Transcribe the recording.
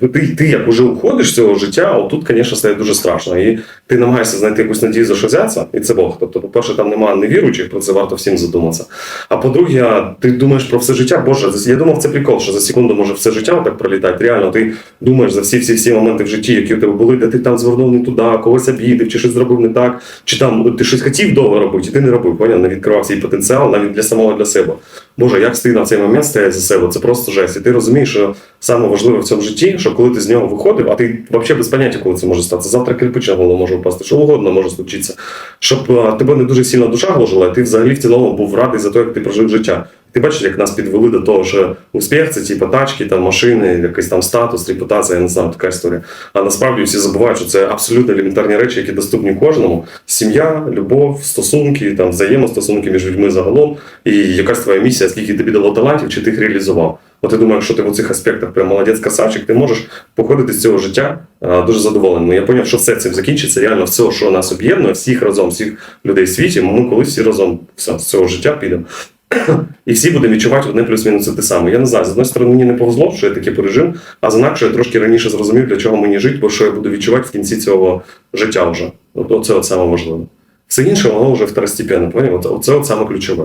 Ти, ти як уже уходиш з цього життя, отут, звісно, стає дуже страшно. І ти намагаєшся знайти якусь надію за що взятися, і це Бог. Тобто, по-перше, там немає невіруючих, про це варто всім задуматися. А по-друге, ти думаєш про все життя. Боже, я думав, це прикол, що за секунду може все життя так пролітати. Реально, ти думаєш за всі всі всі моменти в житті, які у тебе були, де ти там звернув не туди, когось обідав, чи щось зробив не так, чи там ти щось хотів довго робити, і ти не робив. Поняв? Не відкривав свій потенціал навіть для самого для себе. Боже, як ти на цей момент стоять за себе? Це просто жесть. І ти розумієш, що саме важливе в цьому житті, що коли ти з нього виходив, а ти взагалі без поняття, коли це може статися. Завтра кирпич на може впасти, що угодно може случитися. Щоб тебе не дуже сильно душа гложила, і ти взагалі в цілому був радий за те, як ти прожив життя. Ти бачиш, як нас підвели до того, що успіх це типу тачки, там машини, якийсь там статус, репутація, я не знаю, така історія. А насправді всі забувають, що це абсолютно елементарні речі, які доступні кожному: сім'я, любов, стосунки, там взаємостосунки між людьми загалом, і якась твоя місія, скільки тобі дало талантів, чи ти їх реалізував. От я думаю, якщо ти в цих аспектах прям молодець красавчик, ти можеш походити з цього життя а, дуже задоволеним. Я зрозумів, що все цим закінчиться реально все, що нас об'єднує, всіх разом, всіх людей в світі. Ми колись всі разом все, з цього життя підемо. І всі будемо відчувати одне плюс-мінус те саме. Я не знаю, з одної сторони, мені не повезло, що я таке пережив, а з інакше я трошки раніше зрозумів, для чого мені жити, бо що я буду відчувати в кінці цього життя вже. От, оце от саме важливе. Все інше, воно вже второстепенне, поняв? Оце от саме ключове.